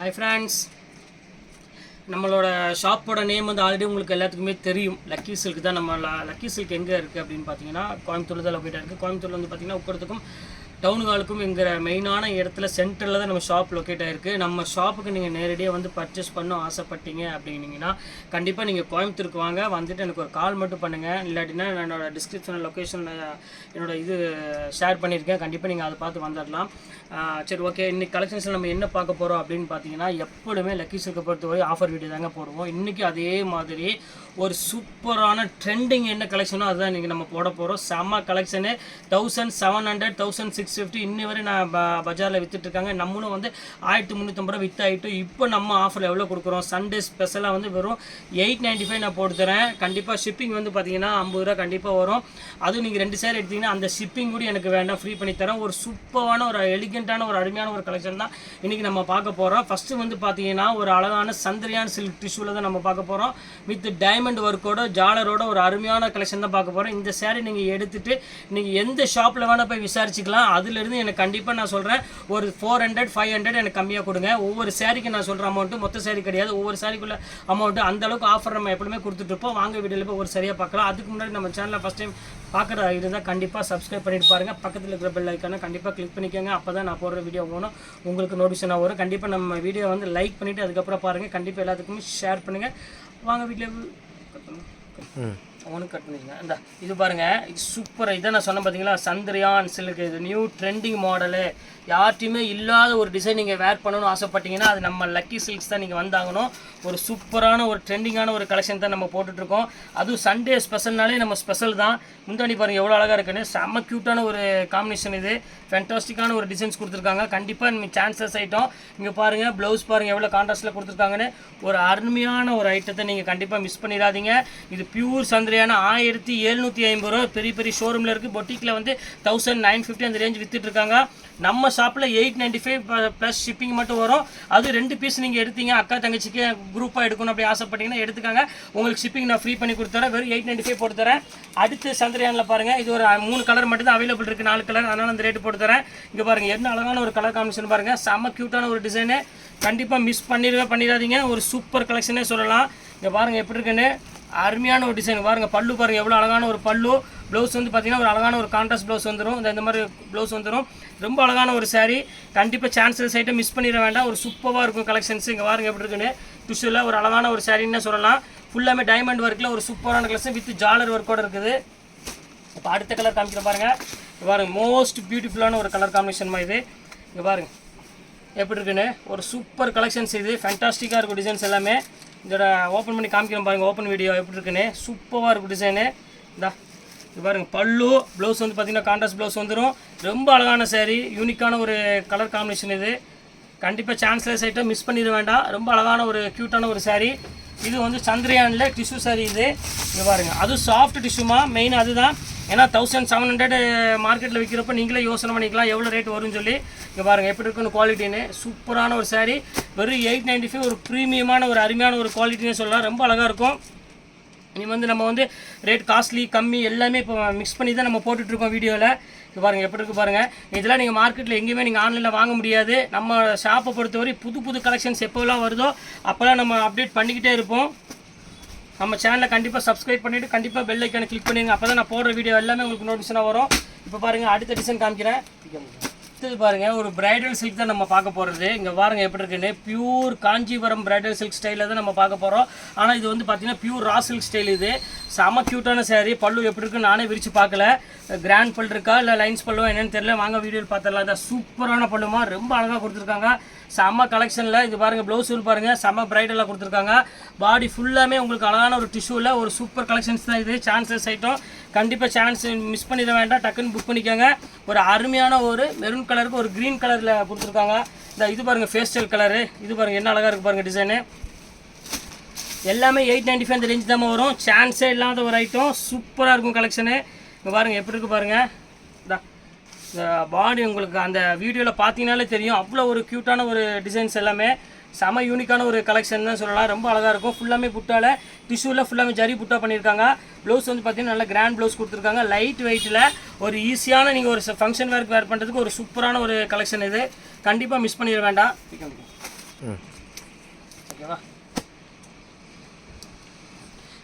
Hi friends நம்மளோட ஷாப்போட name வந்து ஆல்ரெடி உங்களுக்கு எல்லாத்துக்குமே தெரியும். லக்கி சில்க் தான் நம்ம லக்கி சில்க் எங்கே இருக்குது அப்படின்னு பார்த்தீங்கன்னா கோயம்புத்தூர் தான் லொக்கேட்டாக இருக்குது கோயம்புத்தூரில் வந்து பார்த்தீங்கன்னா உட்கிறதுக்கும் டவுன் ஹாலுக்கும் எங்கிற மெயினான இடத்துல சென்டரில் தான் நம்ம ஷாப் லொக்கேட் ஆகிருக்கு நம்ம ஷாப்புக்கு நீங்கள் நேரடியாக வந்து பர்ச்சேஸ் பண்ண ஆசைப்பட்டீங்க அப்படின்னீங்கன்னா கண்டிப்பாக நீங்கள் கோயம்புத்தூருக்கு வாங்க. வந்துட்டு எனக்கு ஒரு கால் மட்டும் பண்ணுங்கள் இல்லாட்டினா என்னோட டிஸ்கிரிப்ஷனில் லொக்கேஷனில் என்னோட இது ஷேர் பண்ணியிருக்கேன். கண்டிப்பாக நீங்கள் அதை பார்த்து வந்துடலாம். சரி ஓகே இன்றைக்கி கலெக்ஷன்ஸில் நம்ம என்ன பார்க்க போகிறோம் அப்படின்னு பார்த்தீங்கன்னா எப்பொழுதுமே லக்கி சில்கை பொறுத்தவரை ஆஃபர் வீடியோ தாங்க போடுவோம். இன்றைக்கி அதே மாதிரி ஒரு சூப்பரான ட்ரெண்டிங் என்ன கலெக்ஷனோ அதுதான் இன்றைக்கி நம்ம போட போகிறோம் செம்ம collection thousand seven hundred thousand six fifty இன்னி வரை நான் ப பஜாரில் விற்றுட்ருக்காங்க நம்மளும் வந்து ஆயிரத்தி முந்நூற்றம்பது ரூபா வித்தாயிட்டு இப்போ நம்ம ஆஃபரில் எவ்வளோ கொடுக்குறோம்? சண்டே ஸ்பெஷலாக வந்து வெறும் எயிட் நைன்ட்டி ஃபைவ் நான் போட்டு தரேன். கண்டிப்பாக ஷிப்பிங் வந்து பார்த்தீங்கன்னா ஐம்பது ரூபா கண்டிப்பாக வரும். அதுவும் நீங்கள் ரெண்டு சேர் எடுத்தீங்கன்னா அந்த ஷிப்பிங் கூட எனக்கு வேண்டாம். ஃப்ரீ பண்ணி தரேன். ஒரு சூப்பரான ஒரு எலிகெண்ட்டான ஒரு அருமையான ஒரு கலெக்ஷன் தான் இன்றைக்கி நம்ம பார்க்க போகிறோம் ஃபஸ்ட்டு வந்து பார்த்தீங்கன்னா ஒரு அழகான சந்திரியான் சில்க் டிஷ்யூவில் தான் நம்ம பார்க்க போகிறோம் வித் டைமண்ட் ஒர்க்கோட ஜாலரோட ஒரு அருமையான கலெக்ஷன் தான் பார்க்க போகிறோம் இந்த சேரீ நீங்கள் எடுத்துகிட்டு நீங்கள் எந்த ஷாப்பில் வேணால் போய் விசாரிச்சுக்கலாம். அதுலேருந்து எனக்கு கண்டிப்பாக நான் சொல்கிறேன் ஒரு ஃபோர் ஹண்ட்ரட் ஃபைவ் ஹண்ட்ரட் எனக்கு கம்மியாக கொடுங்க. ஒவ்வொரு சேரீக்கு நான் சொல்கிற அமௌண்ட்டு மொத்த சேரீ கிடையாது. ஒவ்வொரு சேரீக்குள்ள அமௌண்ட்டு அந்த அளவுக்கு ஆஃபர் நம்ம எப்பவுமே கொடுத்துட்ருப்போம் வாங்க வீடியோவில் போய் ஒரு சரியாக பார்க்கலாம். அதுக்கு முன்னாடி நம்ம சேனலை ஃபஸ்ட் டைம் பார்க்குற இருந்தால் கண்டிப்பாக சப்ஸ்கிரைப் பண்ணிட்டு பாருங்கள் பக்கத்தில் இருக்கிற பெல் ஐக்கான கண்டிப்பாக கிளிக் பண்ணிக்கோங்க. அப்போ தான் நான் போடுற வீடியோ போகணும் உங்களுக்கு நோட்டிஃபிகேஷனாக வரும். கண்டிப்பாக நம்ம வீடியோ வந்து லைக் பண்ணிவிட்டு அதுக்கப்புறம் பாருங்கள் கண்டிப்பாக எல்லாத்துக்குமே ஷேர் பண்ணுங்கள் வாங்க வீட்டில் ஃபோனு பண்ணுங்க அவனுக்கு கட் பண்ணிக்கங்க. இந்த இது பாருங்க இது சூப்பர் இதை நான் சொன்னேன் பார்த்தீங்களா சந்திரியான் சில்க் இது நியூ ட்ரெண்டிங் மாடலு யார்ட்டையுமே இல்லாத ஒரு டிசைன் நீங்கள் வேர் பண்ணணும்னு ஆசைப்பட்டீங்கன்னா அது நம்ம லக்கி சில்க்ஸ் தான் நீங்கள் வந்தாங்கணும் ஒரு சூப்பரான ஒரு ட்ரெண்டிங்கான ஒரு கலெக்ஷன் தான் நம்ம போட்டுட்ருக்கோம். அதுவும் சண்டே ஸ்பெஷல்னாலே நம்ம ஸ்பெஷல் தான். முந்தாணி பாருங்கள் எவ்வளோ அழகாக இருக்குன்னு. செம்ம க்யூட்டான ஒரு காம்பினேஷன் இது. ஃபென்டாஸ்டிக்கான ஒரு டிசைன்ஸ் கொடுத்துருக்காங்க. கண்டிப்பாக நீங்கள் சான்சஸ் ஐட்டம். இங்கே பாருங்கள் ப்ளவுஸ் பாருங்கள் எவ்வளோ கான்ட்ராஸ்ட்டில் கொடுத்துருக்காங்கன்னு. ஒரு அருமையான ஒரு ஐட்டத்தை நீங்கள் கண்டிப்பாக மிஸ் பண்ணிடாதீங்க. இது பியூர் மாதிரியான ஆயிரத்தி எழுநூற்றி ஐம்பது ரூபா பெரிய பெரிய ஷோரூமில் இருக்குது பொட்டிக்கில் வந்து தௌசண்ட் நைன் ஃபிஃப்டி அந்த ரேஞ்ச் வித்துட்டு இருக்காங்க. நம்ம ஷாப்பில் eight ninety five plus shipping மட்டும் வரும். அது ரெண்டு பீஸ் நீங்கள் எடுத்தீங்க அக்கா தங்கச்சிக்கு குரூப்பாக எடுக்கணும் அப்படி ஆசைப்பட்டீங்கன்னா எடுத்துக்காங்க. உங்களுக்கு ஷிப்பிங் நான் ஃப்ரீ பண்ணி கொடுத்துறேன். வெறும் எயிட் நைன்ட்டி ஃபைவ் போட்டு தரேன். அடுத்து சந்திரயானில் பாருங்கள் இது ஒரு மூணு கலர் மட்டும் தான் அவைலபிள் இருக்குது நாலு கலர் அதனால் அந்த ரேட்டு போட்டு தரேன். இங்கே பாருங்கள் என்ன அழகான ஒரு கலர் காம்பினேஷன் பாருங்கள் செம்ம க்யூட்டான ஒரு டிசைனு கண்டிப்பாக மிஸ் பண்ணிடவே பண்ணிடாதீங்க. ஒரு சூப்பர் கலெக்ஷனே சொல்லலாம். இங்கே பாருங்கள் எப்படி இருக்குன்னு. அருமையான ஒரு டிசைன் பாருங்கள் பல்லு பாருங்கள் எவ்வளோ அழகான ஒரு பல்லு. ப்ளவுஸ் வந்து பார்த்தீங்கன்னா ஒரு அழகான ஒரு கான்ட்ராஸ்ட் ப்ளவுஸ் வந்துடும் இந்த இந்த மாதிரி ப்ளவுஸ் வந்துடும் ரொம்ப அழகான ஒரு சாரீ கண்டிப்பாக சான்சஸ் ஐட்டம் மிஸ் பண்ணிட வேண்டாம். ஒரு சூப்பராக இருக்கும் கலெக்ஷன்ஸ் இங்கே பாருங்கள் எப்படி இருக்குன்னு. டிஷ்யூவில் ஒரு அழகான ஒரு சாரின்னு சொல்லலாம். ஃபுல்லாமே டைமண்ட் ஒர்க்கில் ஒரு சூப்பரான கலெக்ஷன் வித் ஜாலர் ஒர்க்கோடு இருக்குது. இப்போ அடுத்த கலர் காமிக்கிற பாருங்கள் பாருங்கள் மோஸ்ட் பியூட்டிஃபுல்லான ஒரு கலர் காம்பினேஷன் இது. இங்கே பாருங்கள் எப்படி இருக்குன்னு. ஒரு சூப்பர் கலெக்ஷன்ஸ் இது. ஃபேண்டாஸ்டிக்காக இருக்கும் டிசைன்ஸ் எல்லாமே. இதோட ஓப்பன் பண்ணி காமிக்கிறேன் பாருங்கள் ஓப்பன் வீடியோ எப்படி இருக்குன்னு. சூப்பராக இருக்கும் டிசைனு இந்தா இது பாருங்க பல்லு ப்ளவுஸ் வந்து பார்த்தீங்கன்னா கான்ட்ராஸ்ட் ப்ளவுஸ் வந்துடும் ரொம்ப அழகான சேரீ யூனிக்கான ஒரு கலர் காம்பினேஷன் இது. கண்டிப்பாக சான்ஸ்லெஸ் ஐட்டம் மிஸ் பண்ணிட வேண்டாம். ரொம்ப அழகான ஒரு க்யூட்டான ஒரு சாரீ இது வந்து சந்திரயானில் டிஷ்யூ saree இது. இது பாருங்கள் அது சாஃப்ட் டிஷ்யூமா மெயின் அதுதான். ஏன்னா தௌசண்ட் செவன் ஹண்ட்ரட் மார்க்கெட்டில் விற்கிறப்ப நீங்களே யோசனை பண்ணிக்கலாம் எவ்வளோ ரேட் வரும்னு சொல்லி. இங்கே பாருங்கள் எப்படி இருக்குன்னு குவாலிட்டின்னு சூப்பரான ஒரு சாரீ வெறும் எயிட் நைன்ட்டி ஃபைவ் ஒரு ப்ரீமியமான ஒரு அருமையான ஒரு குவாலிட்டின்னு சொல்லலாம். ரொம்ப அழகாக இருக்கும். இனி வந்து நம்ம வந்து ரேட் காஸ்ட்லி கம்மி எல்லாமே இப்போ மிக்ஸ் பண்ணி தான் நம்ம போட்டுட்ருக்கோம் வீடியோவில் இது பாருங்கள் எப்படி இருக்கு பாருங்கள் இதெல்லாம் நீங்கள் மார்க்கெட்டில் எங்கேயுமே நீங்கள் ஆன்லைனில் வாங்க முடியாது. நம்ம ஷாப்பை பொறுத்தவரை புது புது கலெக்ஷன்ஸ் எப்போல்லாம் வருதோ அப்போல்லாம் நம்ம அப்டேட் பண்ணிக்கிட்டே இருப்போம். நம்ம சேனலை கண்டிப்பாக சப்ஸ்கிரைப் பண்ணிவிட்டு கண்டிப்பாக பெல் ஐக்கானை கிளிக் பண்ணிடுங்க. அப்போ தான் நான் போடுற வீடியோ எல்லாமே உங்களுக்கு நோட்டிஃபிகேஷனாக வரும். இப்போ பாருங்கள் அடுத்த டிசைன் காமிக்கிறேன். அடுத்தது பாருங்கள் ஒரு பிரைடல் சில்க் தான் நம்ம பார்க்க போகிறது இங்கே பாருங்கள் எப்படி இருக்குன்னு? பியூர் காஞ்சிபுரம் பிரைடல் சில்க் ஸ்டைலில் தான் நம்ம பார்க்க போகிறோம் ஆனால் இது வந்து பார்த்தீங்கன்னா பியூர் ரா சில்க் ஸ்டைல் இது. செம க்யூட்டான சேரீ பல்லு எப்படி இருக்குன்னு நானே விரித்து பார்க்கல. கிராண்ட் பல் இருக்கா இல்லை லைன்ஸ் பல்லுவா என்னென்னு தெரியல. வாங்க வீடியோவில் பார்த்துடலாம். இதான் சூப்பரான பல்லுமா? ரொம்ப அழகாக கொடுத்துருக்காங்க. செம்ம கலெக்ஷனில் இது பாருங்கள் ப்ளவுஸ் பாருங்கள் செம்ம பிரைடலாக கொடுத்துருக்காங்க. பாடி ஃபுல்லாமே உங்களுக்கு அழகான ஒரு டிஷ்யூவில் ஒரு சூப்பர் கலெக்ஷன்ஸ் தான் இது. சான்சஸ் ஐட்டம் கண்டிப்பாக சான்ஸ் மிஸ் பண்ணிட வேண்டாம். டக்குன்னு புக் பண்ணிக்கோங்க. ஒரு அருமையான ஒரு மெரூன் கலருக்கு ஒரு க்ரீன் கலரில் கொடுத்துருக்காங்க. இந்த இது பாருங்கள் ஃபேஸ்டல் கலரு இது பாருங்கள் என்ன அழகாக இருக்குது பாருங்கள் டிசைனு எல்லாமே எயிட் நைன்ட்டி ஃபைவ் அந்த ரேஞ்ச் தான் வரும். சான்ஸே இல்லாத ஒரு ஐட்டம் சூப்பராக இருக்கும் கலெக்ஷனு இங்கே பாருங்கள் எப்படி இருக்கு பாருங்கள் இந்த பாடி உங்களுக்கு அந்த வீடியோவில் பார்த்தீங்கனாலே தெரியும். அவ்வளோ ஒரு க்யூட்டான ஒரு டிசைன்ஸ் எல்லாமே. செம யூனிக்கான ஒரு கலெக்ஷன் தான் சொல்லலாம். ரொம்ப அழகாக இருக்கும். ஃபுல்லாமே புட்டால டிஷ்யூவில் ஃபுல்லாமே ஜரி புட்டா பண்ணியிருக்காங்க. ப்ளவுஸ் வந்து பார்த்தீங்கன்னா நல்ல கிராண்ட் ப்ளவுஸ் கொடுத்துருக்காங்க. லைட் வெயிட்டில் ஒரு ஈஸியான நீங்கள் ஒரு ஃபங்க்ஷன் வேர்க்கு வேர் பண்ணுறதுக்கு ஒரு சூப்பரான ஒரு கலெக்ஷன் இது. கண்டிப்பாக மிஸ் பண்ணிட வேண்டாம்.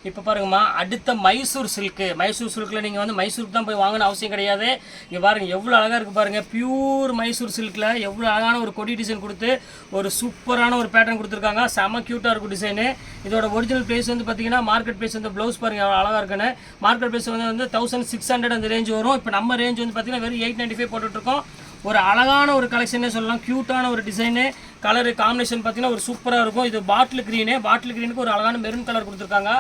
இப்போ பாருங்கம்மா அடுத்த மைசூர் சில்க்கு. மைசூர் சில்கில் நீங்கள் வந்து மைசூருக்கு தான் போய் வாங்கணும் அவசியம் கிடையாது. இங்கே பாருங்கள் எவ்வளோ அழகாக இருக்குது பாருங்கள் பியூர் மைசூர் சில்கில் எவ்வளோ அழகான ஒரு கொடி டிசைன் கொடுத்து ஒரு சூப்பரான ஒரு பேட்டர்ன் கொடுத்துருக்காங்க. செம க்யூட்டாக இருக்கும் டிசைனு இதோட ஒரிஜினல் ப்ரைஸ் வந்து பார்த்தீங்கன்னா மார்க்கெட் ப்ரைஸ் வந்து ப்ளவுஸ் பாருங்க எவ்வளோ அழகாக இருக்குன்னு. மார்க்கெட் ப்ரைஸ் வந்து வந்து தௌசண்ட் சிக்ஸ் ஹண்ட்ரட் அந்த ரேஞ்ச் வரும். இப்போ நம்ம ரேஞ்ச் வந்து பார்த்தீங்கன்னா வெறும் எயிட் நைன்ட்டி ஃபைவ் போட்டுட்ருக்கோம். ஒரு அழகான ஒரு கலெக்ஷனே சொல்லலாம். க்யூட்டான ஒரு டிசைனு கலரு காம்பினேஷன் பார்த்தீங்கன்னா ஒரு சூப்பராக இருக்கும். இது பாட்டில் க்ரீனு பாட்டில் க்ரீனுக்கு ஒரு அழகான மெரூன் கலர் கொடுத்துருக்காங்க.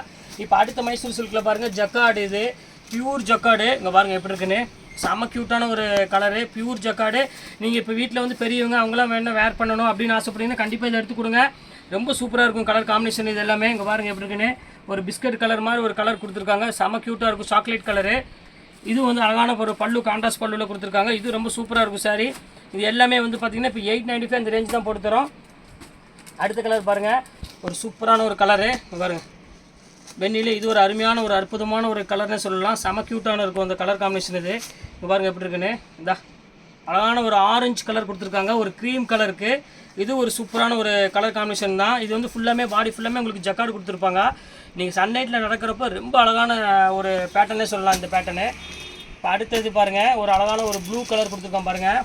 இப்போ அடுத்த மைசூர் சில்கில் பாருங்கள் ஜக்காடு இது. பியூர் ஜக்காடு இங்கே பாருங்கள் எப்படி இருக்குன்னு. செம க்யூட்டான ஒரு கலரு பியூர் ஜக்காடு நீங்கள் இப்போ வீட்டில் வந்து பெரியவங்க அவங்களாம் வேணும் வேர் பண்ணணும் அப்படின்னு ஆசைப்பட்டீங்கன்னா கண்டிப்பாக இதை எடுத்து கொடுங்க. ரொம்ப சூப்பராக இருக்கும் கலர் காம்பினேஷன் இது எல்லாமே. இங்கே பாருங்கள் எப்படி இருக்குன்னு. ஒரு பிஸ்கட் கலர் மாதிரி ஒரு கலர் கொடுத்துருக்காங்க. செம க்யூட்டாக இருக்கும் சாக்லேட் கலரு இது வந்து அழகான ஒரு பல்லு கான்ட்ராஸ்ட் பல்லுவில் கொடுத்துருக்காங்க. இது ரொம்ப சூப்பராக இருக்கும் சாரி இது எல்லாமே வந்து பார்த்தீங்கன்னா இப்போ எயிட் நைன்ட்டி ஃபைவ் அந்த ரேஞ்ச் தான் போட்டு தரோம். அடுத்த கலர் பாருங்கள் ஒரு சூப்பரான ஒரு கலரு பாருங்கள் வெண்ணில இது ஒரு அருமையான ஒரு அற்புதமான ஒரு கலர்னே சொல்லலாம். செம க்யூட்டான இருக்கும் அந்த கலர் காம்பினேஷன் இது. பாருங்கள் எப்படி இருக்குன்னு. இதா அழகான ஒரு ஆரஞ்சு கலர் கொடுத்துருக்காங்க. ஒரு க்ரீம் கலருக்கு இது ஒரு சூப்பரான ஒரு கலர் காம்பினேஷன் தான். இது வந்து ஃபுல்லாமே பாடி ஃபுல்லாமே உங்களுக்கு ஜக்கார்டு கொடுத்துருப்பாங்க. நீங்கள் சன்லைட்டில் நடக்கிறப்ப ரொம்ப அழகான ஒரு பேட்டர்னே சொல்லலாம் இந்த பேட்டர்னு இப்போ அடுத்தது பாருங்கள் ஒரு அழகான ஒரு ப்ளூ கலர் கொடுத்துருக்கோம் பாருங்கள்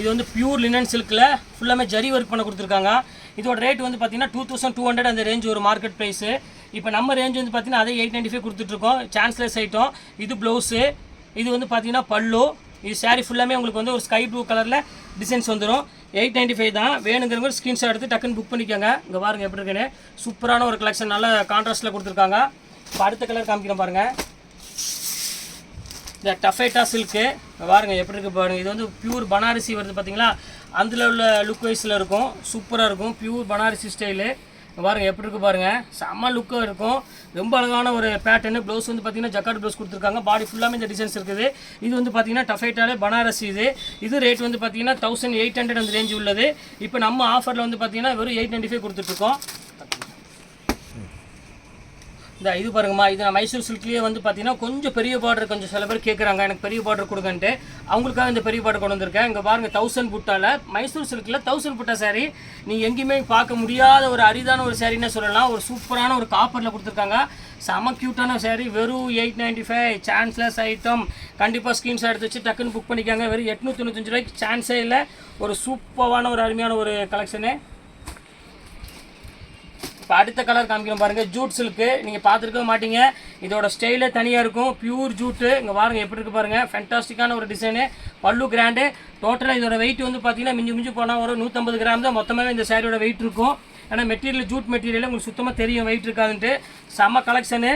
இது வந்து பியூர் லினன் சில்கில் ஃபுல்லாமே ஜரி ஒர்க் பண்ண கொடுத்துருக்காங்க. இதோட ரேட் வந்து பார்த்தீங்கன்னா டூ தௌசண்ட் டூ ஹண்ட்ரட் அந்த ரேஞ்ச் ஒரு மார்க்கெட் ப்ரைஸு இப்போ நம்ம ரேஞ்ச் வந்து பார்த்தீங்கன்னா அதே எயிட் நைன்ட்டி ஃபைவ் கொடுத்துட்ருக்கோம். சான்ஸ்லெஸ் ஐட்டம் இது ப்ளவுஸு இது வந்து பார்த்தீங்கன்னா பல்லு. இது சாரீ ஃபுல்லாமே உங்களுக்கு வந்து ஒரு ஸ்கை ப்ளூ கலரில் டிசைன்ஸ் வந்துடும் எயிட் நைன்ட்டி ஃபைவ் தான். வேணுங்கிறவங்க ஸ்க்ரீன்ஷாட் எடுத்து டக்குன்னு புக் பண்ணிக்கோங்க. இங்கே பாருங்கள் எப்படி இருக்குன்னு. சூப்பரான ஒரு கலெக்ஷன் நல்ல கான்ட்ராஸ்ட்டில் கொடுத்துருக்காங்க. இப்போ அடுத்த கலர் காமிக்கிறேன் பாருங்கள் இந்த டஃபேட்டா சில்க்கு. பாருங்கள் எப்படி இருக்குது பாருங்கள் இது வந்து பியூர் பனாரசி வருது பார்த்தீங்களா அதில் உள்ள லுக் வைஸில் இருக்கும். சூப்பராக இருக்கும். பியூர் பனாரசி ஸ்டைலு பாருங்கள் எப்படி இருக்குது பாருங்கள் செம்ம லுக்காக இருக்கும். ரொம்ப அழகான ஒரு பேட்டர்னு ப்ளவுஸ் வந்து பார்த்தீங்கன்னா ஜக்காட் ப்ளவுஸ் கொடுத்துருக்காங்க. பாடி ஃபுல்லாமே இந்த டிசைன்ஸ் இருக்குது. இது வந்து பார்த்தீங்கன்னா டஃபைட்டாலே பனாரசி இது. இது ரேட் வந்து பார்த்தீங்கன்னா தௌசண்ட் எயிட் ஹண்ட்ரட் அந்த ரேஞ்ச் உள்ளது. இப்போ நம்ம ஆஃபரில் வந்து பார்த்தீங்கன்னா வெறும் எயிட் நைன்ட்டி ஃபைவ் கொடுத்துட்ருக்கோம் இந்த இது பாருங்கம்மா இது நான் மைசூர் சில்க்லேயே வந்து பார்த்தீங்கன்னா கொஞ்சம் பெரிய பார்டர் கொஞ்சம் சில பேர் கேட்குறாங்க எனக்கு பெரிய பார்டர் கொடுங்கன்ட்டு. அவங்களுக்காக இந்த பெரிய பார்டர் கொண்டு வந்திருக்கேன். இங்கே பாருங்கள் தௌசண்ட் புட்டால. மைசூர் சில்கில் தௌசண்ட் புட்டா saree. நீங்கள் எங்கேயுமே பார்க்க முடியாத ஒரு அரிதான ஒரு சாரின்னு சொல்லலாம். ஒரு சூப்பரான ஒரு காப்பரில் கொடுத்துருக்காங்க. செம க்யூட்டான saree. வெறும் eight ninety five chanceless item கண்டிப்பாக ஸ்க்ரீன்ஷாட் எடுத்து வச்சு டக்குன்னு புக் பண்ணிக்காங்க. வெறும் எட்நூற்றி தொண்ணூத்தஞ்சு ரூபாய்க்கு சான்ஸே இல்லை. ஒரு சூப்பரான ஒரு அருமையான ஒரு கலெக்ஷனு இப்போ அடுத்த கலர் காமிக்கிறோம் பாருங்கள் ஜூட் சில்க்கு நீங்கள் பார்த்துருக்க மாட்டீங்க. இதோட ஸ்டைலே தனியாக இருக்கும். பியூர் ஜூட்டு இங்கே பாருங்க எப்படி இருக்கு பாருங்க. ஃபென்டாஸ்டிக்கான ஒரு டிசைனு பல்லு கிராண்டு டோட்டலாக இதோட வெயிட் வந்து பார்த்தீங்கன்னா மிஞ்சி மிஞ்சி போனால் ஒரு நூற்றம்பது கிராம் தான். மொத்தமாகவே இந்த சாரியோட வெயிட் இருக்கும். ஏன்னா மெட்டீரியல் ஜூட் மெட்டீரியல் உங்களுக்கு சுத்தமாக தெரியும் வெயிட் இருக்காதுன்ட்டு. செம்ம கலெக்ஷனு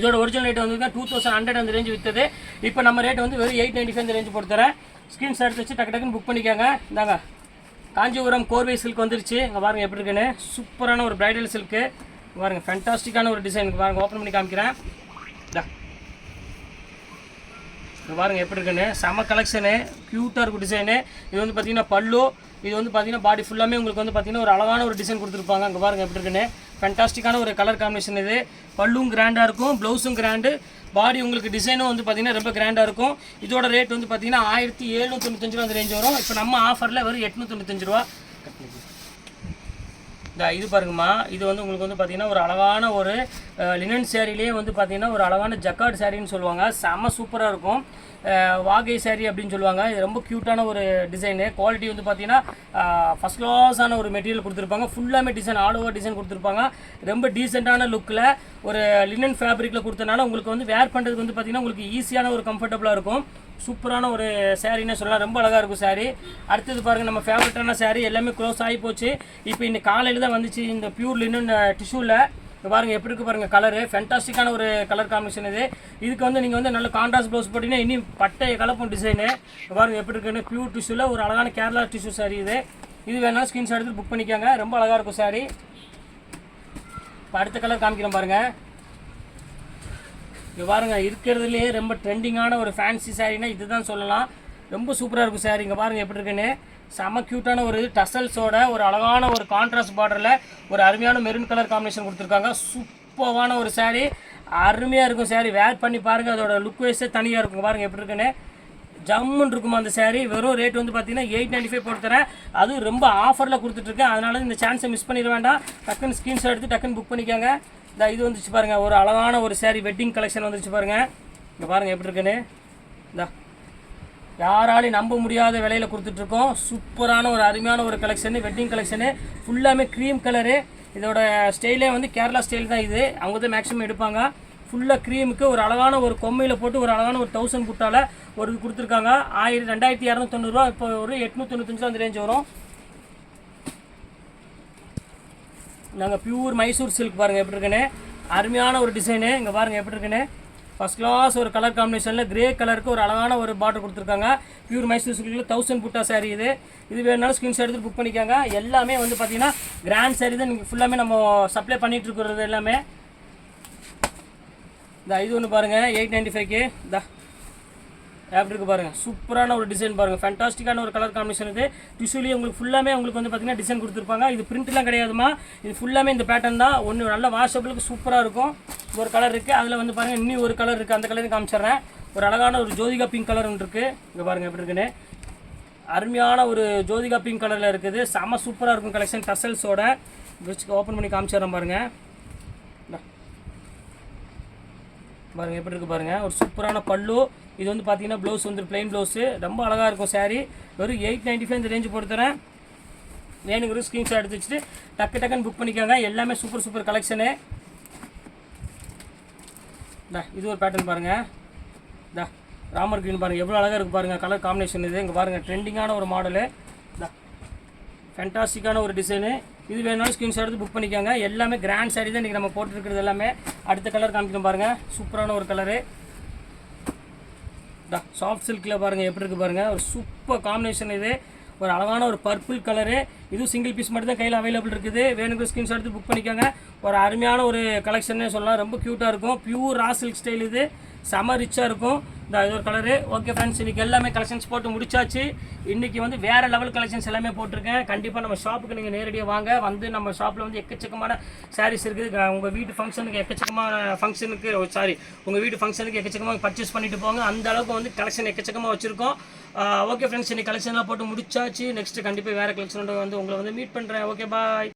இதோட ஒரிஜினல் ரேட் வந்து டூ தௌசண்ட் ஹண்ட்ரட் அந்த ரேஞ்சு விற்றது இப்போ நம்ம ரேட் வந்து வெறும் எயிட் நைன்ட்டி ஃபைவ் அந்த ரேஞ்சு போட்டு தரேன் ஸ்க்ரீன்ஷாட் எடுத்து வச்சு டக்கு டக்குன்னு புக் பண்ணிக்கோங்க. இந்தாங்க. காஞ்சிபுரம் கோர்வை சில்க் வந்துருச்சு. இங்கே பாருங்கள் எப்படி இருக்குன்னு. சூப்பரான ஒரு பிரைடல் சில்க்கு பாருங்கள் ஃபேண்டாஸ்டிக்கான ஒரு டிசைன் பாருங்கள் ஓப்பன் பண்ணி காமிக்கிறேன். இங்கே பாருங்கள் பாருங்க எப்படி இருக்குன்னு. செம கலெக்ஷனு க்யூட்டாக இருக்கும் டிசைனு இது வந்து பார்த்தீங்கன்னா பல்லு. இது வந்து பார்த்திங்கன்னா பாடி ஃபுல்லாமே உங்களுக்கு வந்து பார்த்திங்கன்னா ஒரு அழகான ஒரு டிசைன் கொடுத்துருப்பாங்க. அங்கே பாருங்க எப்படி இருக்குன்னு. ஃபென்டாஸ்டிக்கான ஒரு கலர் காம்பினேஷன் இது. பல்லும் கிராண்டாக இருக்கும் ப்ளவுஸும் கிராண்டு பாடி உங்களுக்கு டிசைனும் வந்து பார்த்தீங்கன்னா ரொம்ப கிராண்டாக இருக்கும். இதோட ரேட் வந்து பார்த்தீங்கன்னா ஆயிரத்தி எழுநூற்றி தொண்ணூத்தஞ்சு ரூபா அந்த ரேஞ்ச் வரும். இப்போ நம்ம ஆஃபரில் வெறும் எட்நூற்றி தொண்ணூத்தஞ்சு ரூபா. இந்த இது பாருங்கம்மா. இது வந்து உங்களுக்கு வந்து பார்த்தீங்கன்னா ஒரு அழகான ஒரு லினன் சேரீலேயே வந்து பார்த்தீங்கன்னா ஒரு அழகான ஜக்கார்ட் சேரீன்னு சொல்லுவாங்க. செம்ம சூப்பராக இருக்கும். வாகை saree அப்படின்னு சொல்லுவாங்க. இது ரொம்ப க்யூட்டான ஒரு டிசைனு குவாலிட்டி வந்து பார்த்தீங்கன்னா ஃபஸ்ட் கிளாஸான ஒரு மெட்டீரியல் கொடுத்துருப்பாங்க. ஃபுல்லாமே டிசைன் ஆல் ஓவர் டிசைன் கொடுத்துருப்பாங்க. ரொம்ப டீசெண்டான லுக்கில் ஒரு லினன் ஃபேப்ரிக்கில் கொடுத்தனால உங்களுக்கு வந்து வேர் பண்ணுறதுக்கு வந்து பார்த்தீங்கன்னா உங்களுக்கு ஈஸியான ஒரு கம்ஃபர்டபுளாக இருக்கும். சூப்பரான ஒரு சாரின்னு சொல்லலாம். ரொம்ப அழகாக இருக்கும் saree. அடுத்தது பாருங்கள் நம்ம ஃபேவரட்டான saree எல்லாமே க்ளோஸ் ஆகி போச்சு. இப்போ இன்னைக்கு காலையில் தான் வந்துச்சு இந்த பியூர் லினன் டிஷ்யூவில் பாருங்கள் எப்படி இருக்கு பாருங்கள் கலரு ஃபென்டாஸ்டிக்கான ஒரு கலர் காம்பினேஷன் இது. இதுக்கு வந்து நீங்கள் வந்து நல்ல கான்ட்ராஸ்ட் ப்ளவுஸ் போட்டிங்கன்னா இனி பட்டை கலப்பும் டிசைனு பாருங்கள் எப்படி இருக்குன்னு ப்யூர் டிஷ்யூவில் ஒரு அழகான கேரளா டிஷ்யூ சாரி இது. இது வேணாலும் ஸ்க்ரீன்ஷாட் எடுத்து புக் பண்ணிக்கோங்க. ரொம்ப அழகாக இருக்கும் சாரி இப்போ அடுத்த கலர் காமிக்கிறோம் பாருங்கள் இங்கே பாருங்க இருக்கிறதுலே ரொம்ப ட்ரெண்டிங்கான ஒரு ஃபேன்சி சாரீனா இதுதான் சொல்லலாம். ரொம்ப சூப்பராக இருக்கும் சாரி இங்கே பாருங்க எப்படி இருக்குன்னு. செம க்யூட்டான ஒரு டசல்ஸோட ஒரு அழகான ஒரு கான்ட்ராஸ்ட் பார்டரில் ஒரு அருமையான மெரூன் கலர் காம்பினேஷன் கொடுத்துருக்காங்க. சூப்பரான ஒரு saree. அருமையாக இருக்கும் சேரீ வேர் பண்ணி பாருங்கள் அதோட லுக் வைஸே தனியாக இருக்கும். பாருங்கள் எப்படி இருக்குன்னு. ஜம்முன்னு இருக்குமா அந்த சேரீ வெறும் ரேட் வந்து பார்த்தீங்கன்னா எயிட் நைன்டி ஃபைவ் போட்டு தரேன் அதுவும் ரொம்ப ஆஃபரில் கொடுத்துட்ருக்கேன் அதனால இந்த சான்ஸை மிஸ் பண்ணிட வேண்டாம். டக்குன்னு ஸ்க்ரீன்ஷாட் எடுத்து டக்குன்னு புக் பண்ணிக்கோங்க. இந்த இது வந்துச்சு பாருங்கள் ஒரு அழகான ஒரு சேரீ வெட்டிங் கலெக்ஷன் வந்துருச்சு பாருங்கள் இங்கே பாருங்கள் எப்படி இருக்குன்னு. இந்தா யாராலையும் நம்ப முடியாத விலையில் கொடுத்துட்ருக்கோம். சூப்பரான ஒரு அருமையான ஒரு கலெக்ஷனு வெட்டிங் கலெக்ஷனு ஃபுல்லாமே க்ரீம் கலரு இதோட ஸ்டைலே வந்து கேரளா ஸ்டைல் தான் இது. அவங்க தான் மேக்ஸிமம் எடுப்பாங்க. ஃபுல்லாக க்ரீமுக்கு ஒரு அழகான ஒரு கொம்மையில் போட்டு ஒரு அழகான ஒரு தௌசண்ட் புட்டால ஒரு இது கொடுத்துருக்காங்க. ஆயிரம் ரெண்டாயிரத்தி இரநூத்தொண்ணூறுவா இப்போ ஒரு எட்நூத்தொண்ணூத்தஞ்சு அந்த ரேஞ்ச் வரும். நாங்கள் பியூர் மைசூர் சில்க் பாருங்கள் எப்படி இருக்குன்னு? அருமையான ஒரு டிசைனு இங்கே பாருங்கள் எப்படி இருக்குன்னு? ஃபஸ்ட் கிளாஸ் ஒரு கலர் காம்பினேஷனில் கிரே கலருக்கு ஒரு அழகான ஒரு பார்டர் கொடுத்துருக்காங்க. பியூர் மைசூர் சில்கில் தௌசண்ட் புட்டா சாரி இது. இது வேணுனாலும் ஸ்க்ரீன்ஷாட் எடுத்து புக் பண்ணிக்கோங்க. எல்லாமே வந்து பார்த்தீங்கன்னா கிராண்ட் சாரி தான் நீங்கள் ஃபுல்லாமே நம்ம சப்ளை பண்ணிகிட்டு இருக்கிறது எல்லாமே. இந்த இது ஒன்று பாருங்கள் எயிட் நைன்ட்டி ஃபைவ்க்கு இந்த. எப்படி இருக்குது பாருங்கள் சூப்பரான ஒரு டிசைன் பாருங்கள் ஃபேண்டாஸ்டிக்கான ஒரு கலர் காம்பினேஷன் இது. டிஷ்யூலேயே உங்களுக்கு ஃபுல்லாமே உங்களுக்கு வந்து பார்த்தீங்கன்னா டிசைன் கொடுத்துருப்பாங்க. இது பிரிண்ட்லாம் கிடையாதுமா இது ஃபுல்லாமே இந்த பேட்டர்ன் தான். ஒன்று நல்ல வாஷபிளுக்கு சூப்பராக இருக்கும். ஒரு கலர் இருக்குது அதில் வந்து பாருங்கள் இன்னும் ஒரு கலர் இருக்குது அந்த கலரையும் காமிச்சிடுறேன். ஒரு அழகான ஒரு ஜோதிகா பிங்க் கலர் ஒன்று இருக்குது இங்கே பாருங்கள் எப்படி இருக்குன்னு. அருமையான ஒரு ஜோதிகா பிங்க் கலரில் இருக்குது. செம சூப்பராக இருக்கும் கலெக்ஷன் டசல்ஸோட வச்சு ஓப்பன் பண்ணி காமிச்சிடுறேன் பாருங்கள் இந்தா. பாருங்கள் எப்படி இருக்கு பாருங்கள் ஒரு சூப்பரான பல்லு. இது வந்து பார்த்தீங்கன்னா ப்ளவுஸ் வந்து பிளைன் ப்ளவுஸு ரொம்ப அழகாக இருக்கும் சாரீ வெறும் எயிட் நைன்ட்டி ஃபைவ் இந்த ரேஞ்சு போட்டுத்தரேன் வேணுங்கிற ஸ்க்ரீன்ஷாட் எடுத்து வச்சுட்டு டக்கு டக்குன்னு புக் பண்ணிக்கோங்க. எல்லாமே சூப்பர் சூப்பர் கலெக்ஷனு இந்தா இது ஒரு பேட்டர்ன் பாருங்கள் இந்தா ராமர் க்ரீன் பாருங்கள் எவ்வளோ அழகாக இருக்குது பாருங்கள் கலர் காம்பினேஷன் இது. இங்கே பாருங்கள் ட்ரெண்டிங்கான ஒரு மாடலு ஃபென்டாஸ்டிக்கான ஒரு டிசைனு இது வேணாலும் ஸ்க்ரீன்ஷாட் எடுத்து புக் பண்ணிக்கோங்க. எல்லாமே கிராண்ட் saree தான் இன்றைக்கி நம்ம போட்டுருக்கிறது எல்லாமே. அடுத்த கலர் காமிக்கணும் பாருங்கள் சூப்பரான ஒரு கலரு சாஃப்ட் சில்கில் பாருங்கள் எப்படி இருக்குது பாருங்கள் ஒரு சூப்பர் காம்பினேஷன் இது. ஒரு அழகான ஒரு பர்பிள் கலரு இதுவும் சிங்கிள் பீஸ் மட்டும் தான் கையில் அவைலபிள் இருக்குது. வேணுங்கிற ஸ்க்ரீன்ஷாட் எடுத்து புக் பண்ணிக்கோங்க. ஒரு அருமையான ஒரு கலெக்ஷன்னே சொல்லலாம். ரொம்ப க்யூட்டாக இருக்கும். பியூர் ரா சில்க் ஸ்டைல் இது. செம ரிச்சாக இருக்கும். இந்த இது ஒரு கலரு ஓகே ஃப்ரெண்ட்ஸ் இன்றைக்கி எல்லாமே கலெக்ஷன்ஸ் போட்டு முடிச்சாச்சு. இன்றைக்கி வந்து வேறு லெவல் கலெக்ஷன்ஸ் எல்லாமே போட்டிருக்கேன். கண்டிப்பாக நம்ம ஷாப்புக்கு நீங்கள் நேரடியாக வாங்க. வந்து நம்ம ஷாப்பில் வந்து எக்கச்சக்கமான சாரீஸ் இருக்குது. உங்கள் வீட்டு ஃபங்க்ஷனுக்கு எக்கச்சக்கமான ஃபங்க்ஷனுக்கு சாரி உங்கள் வீட்டு ஃபங்க்ஷனுக்கு எக்கச்சக்கமாக பர்ச்சேஸ் பண்ணிட்டு போங்க. அந்த அளவுக்கு வந்து கலெக்ஷன் எக்கச்சக்கமாக வச்சுருக்கோம். ஓகே ஃப்ரெண்ட்ஸ் இன்னைக்கு கலெக்ஷன்லாம் போட்டு முடிச்சாச்சு. நெக்ஸ்ட்டு கண்டிப்பாக வேறு கலெக்ஷனோட வந்து உங்களை வந்து மீட் பண்ணுறேன் ஓகே பாய்